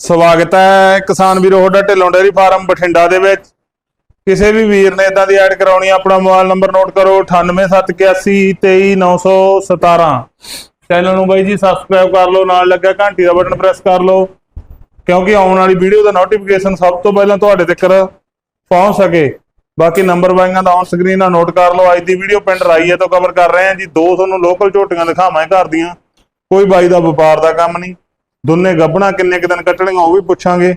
ਸਵਾਗਤ ਹੈ ਕਿਸਾਨ ਵੀਰੋ ਤੁਹਾਡਾ ਢਿੱਲੋਂ ਡੇਅਰੀ ਫਾਰਮ ਬਠਿੰਡਾ ਦੇ ਵਿੱਚ। ਕਿਸੇ ਵੀ ਵੀਰ ਨੇ ਇਦਾਂ ਦੀ ਐਡ ਕਰਾਉਣੀ ਆਪਣਾ ਮੋਬਾਈਲ ਨੰਬਰ ਨੋਟ ਕਰੋ 9871823917 ਚੈਨਲ ਨੂੰ ਬਾਈ ਜੀ ਸਬਸਕ੍ਰਾਈਬ ਕਰ ਲਓ, ਨਾਲ ਲੱਗਾ ਘੰਟੀ ਦਾ ਬਟਨ ਪ੍ਰੈਸ ਕਰ ਲਓ, ਕਿਉਂਕਿ ਆਉਣ ਵਾਲੀ ਵੀਡੀਓ ਦਾ ਨੋਟੀਫਿਕੇਸ਼ਨ ਸਭ ਤੋਂ ਪਹਿਲਾਂ ਤੁਹਾਡੇ ਤੱਕ ਪਹੁੰਚ ਸਕੇ। ਬਾਕੀ ਨੰਬਰ ਬਾਈਆਂ ਦਾ ਔਨ ਸਕਰੀਨ ਆ ਨੋਟ ਕਰ ਲਓ, ਅੱਜ ਦੀ ਵੀਡੀਓ ਪਿੰਡ ਰਾਈਏ ਤੋਂ ਕਵਰ ਕਰ ਰਹੇ ਹਾਂ ਜੀ। ਦੋ ਤੁਹਾਨੂੰ ਲੋਕਲ ਝੋਟੀਆਂ ਦਿਖਾਵਾਂ ਘਰ ਦੀਆਂ। ਕੋਈ ਬਾਈ ਦਾ ਵਪਾਰ ਦਾ ਕੰਮ ਨਹੀਂ। ਦੋਨੇ ਗੱਬਣਾ ਕਿੰਨੇ ਕੁ ਦਿਨ ਕੱਟਣੀਆਂ ਉਹ ਵੀ ਪੁੱਛਾਂਗੇ।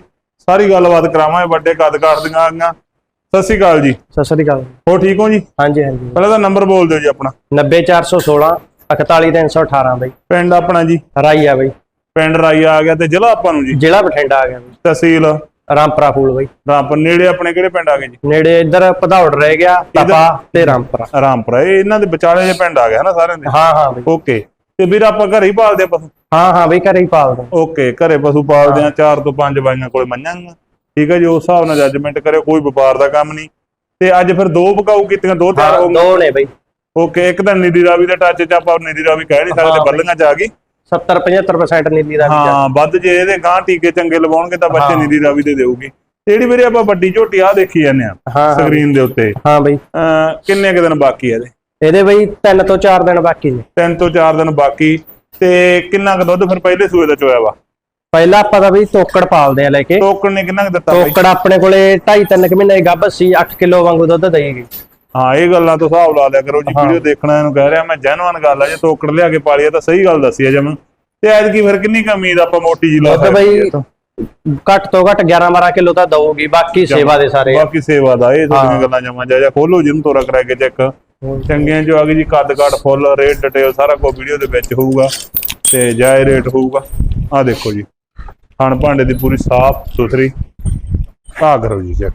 ਸਾਰੀ ਗੱਲਬਾਤ ਕਰਾਵਾਂਗੇ ਵੱਡੇ ਕੱਦ ਕਾਟਦੀਆਂ ਆਗੀਆਂ ਸਤਿ ਸ਼੍ਰੀ ਅਕਾਲ ਜੀ। ਸਤਿ ਸ੍ਰੀ ਅਕਾਲ। ਹੋ ਠੀਕ ਹੋ ਜੀ? ਹਾਂਜੀ ਹਾਂਜੀ। ਪਹਿਲਾਂ ਤਾਂ ਨੰਬਰ ਬੋਲ ਦਿਓ ਜੀ ਆਪਣਾ। 90416 41318 ਬਈ। ਪਿੰਡ ਆਪਣਾ ਜੀ। ਰਾਈ ਆ ਬਈ। ਪਿੰਡ ਰਾਈਆ ਆ ਗਿਆ ਤੇ ਜ਼ਿਲ੍ਹਾ ਆਪਾਂ ਨੂੰ ਜੀ। ਜ਼ਿਲ੍ਹਾ ਬਠਿੰਡਾ ਆ ਗਿਆ ਬਈ। ਤਹਿਸੀਲ ਰਾਮਪੁਰਾ ਫੂਲ ਬਈ। ਰਾਮਪੁਰ। ਨੇੜੇ ਆਪਣੇ ਕਿਹੜੇ ਪਿੰਡ ਆ ਗਏ ਜੀ? ਨੇੜੇ ਇੱਧਰ ਪਧੌੜ ਰਹਿ ਗਿਆ ਤਪਾ ਤੇ ਰਾਮਪੁਰਾ। ਰਾਮਪੁਰਾ। ਇਹ ਇਹਨਾਂ ਦੇ ਵਿਚਾਲੇ ਜੇ ਪਿੰਡ ਆ ਗਿਆ ਨਾ ਸਾਰਿਆਂ ਦੇ? ਹਾਂ ਹਾਂ ਬਈ। ਓਕੇ। ਤੇ ਵੀਰ ਆਪਾਂ ਘਰੇ ਹੀ ਪਾਲਦੇ ਆ ਪਸ਼ੂ। ਹਾਂ ਹਾਂ ਬਈ ਘਰੇ ਹੀ ਪਾਲਦਾ ਓਕੇ ਘਰੇ ਪਸ਼ੂ ਪਾਲਦੇ ਆ ਚਾਰ ਤੋਂ ਪੰਜ ਬਾਈਆਂ ਕੋਲੇ ਮੰਨਾਂ ਗੀਆਂ ਠੀਕ ਹੈ ਜੀ ਉਸ ਹਿਸਾਬ ਨਾਲ ਜੱਜਮੈਂਟ ਕਰਿਓ ਕੋਈ ਵਪਾਰ ਦਾ ਕੰਮ ਨਹੀਂ। ਤੇ ਅੱਜ ਫਿਰ ਦੋ ਪਕਾਉ ਕੀਤੀਆਂ ਦੋ ਤਿਆਰ ਹੋ ਗਈਆਂ। ਦੋ ਨੇ ਬਈ। ਓਕੇ ਇੱਕ ਤਾਂ ਨੀਦੀ ਰਾਵੀ ਦੇ ਟੱਚ ਚ ਆਪਾਂ ਨੀਦੀ ਰਾਵੀ ਕਹਿ ਨਹੀਂ ਸਕਦੇ। ਬੱਲੀਆਂ ਚ ਆ ਗਈ। 70 75% ਨੀਲੀ ਦਾ ਵੀ ਜਾ। ਹਾਂ ਵੱਧ ਜੇ ਇਹਦੇ ਗਾਂ ਟੀਕੇ ਚੰਗੇ ਲਵਾਉਣਗੇ ਤਾਂ ਬੱਚੇ ਹਾਂ। ਨੀਦੀ ਰਾਵੀ ਦੇ ਦੇਊਗੀ। ਜਿਹੜੀ ਵੀਰੇ ਆਪਾਂ ਵੱਡੀ ਝੋਟੀ ਆ ਦੇਖੀ ਜਾਂਦੇ ਆ ਸਕਰੀਨ ਦੇ ਉੱਤੇ। ਹਾਂ ਬਈ। ਕਿੰਨੇ ਕੁ ਦਿਨ ਬਾਕੀ ਆ ਇਹਦੇ? ਇਹਦੇ ਬਈ 3 ਤੋਂ 4 ਦਿਨ ਬਾਕੀ ਨੇ। ਤਿੰਨ ਤੋਂ ਚਾਰ ਦਿਨ ਬਾਕੀ। ਤੇ ਕਿੰਨਾ ਕੁ ਦੁੱਧ ਫਿਰ ਪਹਿਲੇ ਸੂਏ ਦਾ ਚੋਇਆ ਵਾ ਪਹਿਲਾਂ ਆਪਾਂ ਤਾਂ ਬਈ ਤੋਕੜ ਪਾਲਦੇ ਆ ਲੈ ਕੇ ਟੋਕਣ ਨੇ ਕਿੰਨਾ ਕੁ ਦਿੱਤਾ ਬਾਈ ਤੋਕੜ ਆਪਣੇ ਕੋਲੇ 2.5 3 ਮਹੀਨੇ ਦੀ ਗੱਭ ਸੀ 8 ਕਿਲੋ ਵਾਂਗੂ ਦੁੱਧ ਦੇਗੀ ਹਾਂ ਇਹ ਗੱਲਾਂ ਤੋਂ ਹਿਸਾਬ ਲਾ ਲਿਆ ਕਰੋ ਜੀ। ਵੀਡੀਓ ਦੇਖਣਾ ਇਹਨੂੰ ਕਹਿ ਰਿਹਾ ਮੈਂ ਜੈਨੂਅਨ ਗੱਲ ਆ ਜੇ ਤੋਕੜ ਲਿਆ ਕੇ ਪਾਲੀ ਆ ਤਾਂ ਸਹੀ ਗੱਲ ਦੱਸੀ ਆ ਜਮਨ ਤੇ ਐਦ ਕੀ ਫਿਰ ਕਿੰਨੀ ਕੁ ਉਮੀਦ ਆਪਾਂ ਮੋਟੀ ਜੀ ਲਾ ਦੁੱਧ ਬਈ? ਘੱਟ ਤੋਂ ਘੱਟ 11 12 ਕਿਲੋ ਤਾਂ ਦਊਗੀ ਬਾਕੀ ਸੇਵਾ ਦੇ ਸਾਰੇ। ਬਾਕੀ ਸੇਵਾ ਦਾ ਇਹ ਤੁਹਾਡੀਆਂ। ਗੱਲਾਂ ਜਮਾ ਜਾ ਜਾ ਖੋਲੋ ਜਿਹਨੂੰ ਤੋਰਾ ਕਰਾ ਕੇ ਚੈੱਕ ਚੰਗਿਆਂ ਜੋ ਆ ਗਈ ਜੀ, ਕੱਦ ਕਾਟ ਫੁੱਲ ਰੇਟ ਡਿਟੇਲ ਸਾਰਾ ਕੁਝ ਵੀਡੀਓ ਦੇ ਵਿੱਚ ਹੋਊਗਾ ਤੇ ਜਾਇ ਰੇਟ ਹੋਊਗਾ। ਆ ਦੇਖੋ ਜੀ ਖਾਣ ਭਾਂਡੇ ਦੀ ਪੂਰੀ ਸਾਫ਼ ਸੁਥਰੀ। ਆ ਕਰੋ ਜੀ ਚੈੱਕ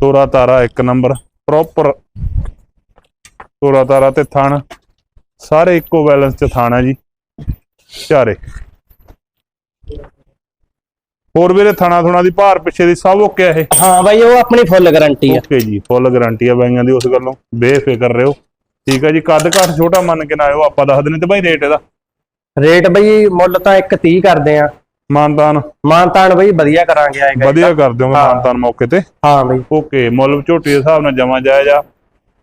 ਤੋਰਾ ਤਾਰਾ ਇੱਕ ਨੰਬਰ ਪ੍ਰੋਪਰ ਤੋਰਾ ਤਾਰਾ ਤੇ ਥਣ। ਸਾਰੇ ਇੱਕੋ ਬੈਲੈਂਸ ਚ ਥਣ ਆ ਜੀ। ਚਾਰੇ। ਹੋਰ ਵੀਰੇ ਥਣਾ ਥੁਣਾ ਦੀ ਭਾਰ ਪਿੱਛੇ ਦੀ ਸਭ ਓਕੇ ਆ ਇਹ? ਹਾਂ ਬਾਈ ਉਹ ਆਪਣੀ ਫੁੱਲ ਗਾਰੰਟੀ ਆ। ਓਕੇ ਜੀ ਫੁੱਲ ਗਾਰੰਟੀ ਆ ਬਾਈਆਂ ਦੀ ਉਸ ਗੱਲੋਂ। ਬੇਫਿਕਰ ਰਹੋ। ਠੀਕ ਆ ਜੀ ਕੱਦ ਘੱਟ ਛੋਟਾ ਮੰਨ ਕੇ ਨਾ ਆਇਓ ਆਪਾਂ ਦੱਸ ਦਿੰਦੇ ਤੇ ਬਾਈ ਰੇਟ ਇਹਦਾ। ਰੇਟ ਬਈ ਮੁੱਲ ਤਾਂ 130 ਕਰਦੇ ਆ। ਮਾਨਤਾਨ। ਮਾਨਤਾਨ ਬਈ ਵਧੀਆ ਕਰਾਂਗੇ ਆਏਗਾ ਵਧੀਆ ਕਰ ਦਿਓਗੇ। ਮਾਨਤਾਨ ਮੌਕੇ ਤੇ? ਹਾਂ ਬਈ। ਓਕੇ ਮੁੱਲ ਝੋਟੀ ਦੇ ਹਿਸਾਬ ਨਾਲ ਜਮਾ ਜਾਇਜ਼ ਆ।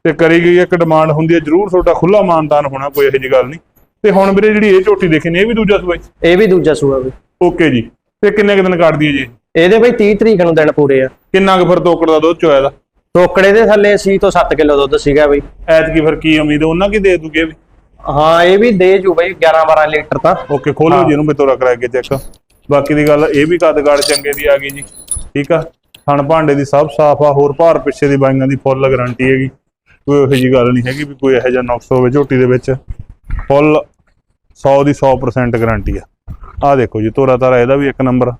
ਤੇ ਕਰੀ ਗਈ ਇੱਕ ਡਿਮਾਂਡ ਹੁੰਦੀ ਹੈ ਜਰੂਰ ਤੁਹਾਡਾ ਖੁੱਲਾ ਮਾਨਤਾਨ ਹੋਣਾ ਕੋਈ ਇਹੋ ਜਿਹੀ ਗੱਲ ਨਹੀਂ। ਤੇ ਹੁਣ ਵੀਰੇ ਜਿਹੜੀ ਇਹ ਝੋਟੀ ਦੇਖੀ ਨੇ ਇਹ ਵੀ ਦੂਜਾ ਸੂਆ ਇਹ ਵੀ ਦੂਜਾ ਸੂਆ ਬਈ। ਓਕੇ ਜੀ। ਤੇ ਕਿੰਨੇ ਕੁ ਦਿਨ ਕੱਢਦੀ ਹੈ ਜੀ? ਇਹਦੇ ਬਈ 30 ਤਰੀਕ ਨੂੰ ਦਿਨ ਪੂਰੇ ਆ। ਕਿੰਨਾ ਕੁ ਫਿਰ ਤੋਕੜ ਦਾ ਦੁੱਧ ਚੋਇਆ ਦਾ? ਟੋਕੜੇ ਦੇ ਥੱਲੇ ਸੀ ਤੋਂ 7 ਕਿਲੋ ਦੁੱਧ ਸੀਗਾ ਬਈ। ਐਤਕੀ ਫਿਰ ਕੀ ਉਮੀਦ ਹੈ ਉਹਨਾਂ ਕੀ ਦੇ ਦੂਗੇ ਵੀ? ਹਾਂ ਇਹ ਵੀ ਦੇ ਜੂ ਬਈ 11 12 ਲੀਟਰ ਤਾਂ। ਓਕੇ ਖੋਲੋ ਜੀ ਇਹਨੂੰ ਬਿਤੋਰਾ ਕਰਾ ਕੇ ਚੈੱਕ। ਬਾਕੀ ਦੀ ਗੱਲ ਇਹ ਵੀ ਕੱਦਗਾੜ ਚੰਗੇ ਦੀ ਆ ਗਈ ਜੀ। ਠੀਕ ਆ? ਥਣ ਭਾਂਡੇ ਦੀ ਸਭ ਸਾਫ਼ ਆ ਹੋਰ ਭਾਰ ਪਿੱਛੇ ਦੀ ਬਾਈਆਂ ਦੀ ਫੁੱਲ ਗਾਰੰਟੀ ਹੈਗੀ। ਕੋਈ ਇਹੋ ਜੀ ਗੱਲ ਨਹੀਂ ਹੈਗੀ ਵੀ ਕੋਈ ਇਹੋ ਜਿਹਾ ਨੁਕਸ ਹੋਵੇ ਝੋਟੀ ਦੇ ਵਿੱਚ। ਫੁੱਲ 100 ਦੀ 100% ਗਾਰੰਟੀ ਆ। ਆ ਦੇਖੋ ਜੀ ਤੋਰਾ ਤਾਰਾ ਇਹਦਾ ਵੀ ਇੱਕ ਨੰਬਰ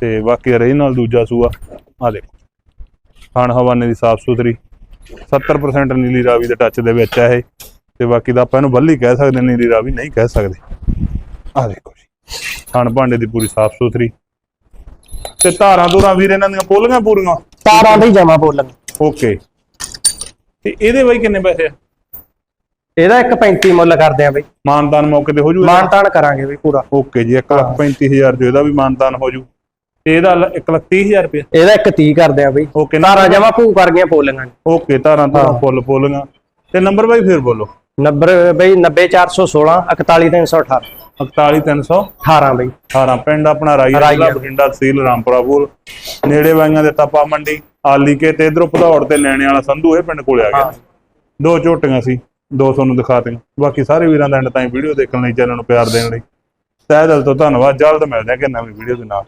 ਤੇ ਬਾਕੀ ਰਹੀ ਨਾਲ ਦੂਜਾ ਸੂਆ ਆ ਦੇਖੋ। ਥਣ ਹਵਾਨੇ ਦੀ ਸਾਫ਼ ਸੁਥਰੀ 70% ਨੀਲੀ ਰਾਵੀ ਦੇ ਟੱਚ ਦੇ ਵਿੱਚ ਆ ਇਹ। ਤੇ ਬਾਕੀ ਦਾ ਆਪਾਂ ਇਹਨੂੰ ਬੱਲੀ ਕਹਿ ਸਕਦੇ ਨੀਲੀ ਰਾਵੀ ਨਹੀਂ ਕਹਿ ਸਕਦੇ। ਆ ਦੇਖੋ ਜੀ ਥਣ ਭਾਂਡੇ ਦੀ ਪੂਰੀ ਸਾਫ਼ ਸੁਥਰੀ। ਤੇ ਧਾਰਾਂ ਧੁਰਾਂ ਵੀਰ ਇਹਨਾਂ ਦੀਆਂ ਪੋਲੀਆਂ ਪੂਰੀਆਂ? ਤਾਰਾਂ ਦੀ ਜਮਾ ਬੋਲਣ ਓਕੇ ਤੇ ਇਹਦੇ ਬਾਈ ਕਿੰਨੇ ਪੈਸੇ ਆ? ਇਹਦਾ 1.35 ਮੁੱਲ ਕਰਦੇ ਆ ਬਈ। ਮਾਨਦਾਨ ਮੌਕੇ ਤੇ ਹੋ ਜੂ ਮਾਨਤਾਨ ਕਰਾਂਗੇ ਬਈ ਪੂਰਾ। ਓਕੇ ਜੀ 135000 ਜੋ ਇਹਦਾ ਵੀ ਮਾਨਦਾਨ ਹੋ ਜੂ। ਤੇ ਇਹਦਾ 130000 ਰੁਪਏ ਇਹਦਾ 130 ਕਰਦੇ ਆ ਬਈ। ਓਕੇ ਤਾਰਾਂ ਜਮਾ ਭੂ ਕਰ ਗਈਆਂ ਪੋਲੀਆਂ ਓਕੇ ਧਾਰਾਂ ਧੁਰਾਂ ਫੁੱਲ ਪੋਲੀਆਂ। ਤੇ ਨੰਬਰ ਬਾਈ ਫੇਰ ਬੋਲੋ। ਨੰਬਰ ਬਈ 90416 41318 41300 18 ਬਈ। 18 ਪਿੰਡ ਆਪਣਾ ਰਾਈਆ। ਜ਼ਿਲ੍ਹਾ ਬਠਿੰਡਾ ਤਹਿਸੀਲ ਰਾਮਪੁਰਾ ਕੋਲ ਨੇੜੇ ਵਾਈਆਂ ਦੇ ਤਪਾ ਮੰਡੀ ਆਲੀ ਕੇ ਤੇ ਇਧਰੋਂ ਭਦੌੜ ਤੇ ਲੈਣੇ ਵਾਲਾ ਸੰਧੂ ਇਹ ਪਿੰਡ ਕੋਲੇ ਆ ਗਿਆ। ਦੋ ਝੋਟੀਆਂ ਸੀ। ਦੋ ਤੁਹਾਨੂੰ ਦਿਖਾਤੀਆਂ। ਬਾਕੀ ਸਾਰੇ ਵੀਰਾਂ ਦਾ ਐਂਡ ਤਾਈਂ ਵੀਡੀਓ ਦੇਖਣ ਲਈ, ਚੈਨਲ ਨੂੰ ਪਿਆਰ ਦੇਣ ਲਈ। ਤਹਿ ਦਿਲ ਤੋਂ ਧੰਨਵਾਦ। ਜਲਦ ਮਿਲਦੇ ਹਾਂ ਕਿ ਨਵੀਂ ਵੀਡੀਓ ਦੇ ਨਾਲ।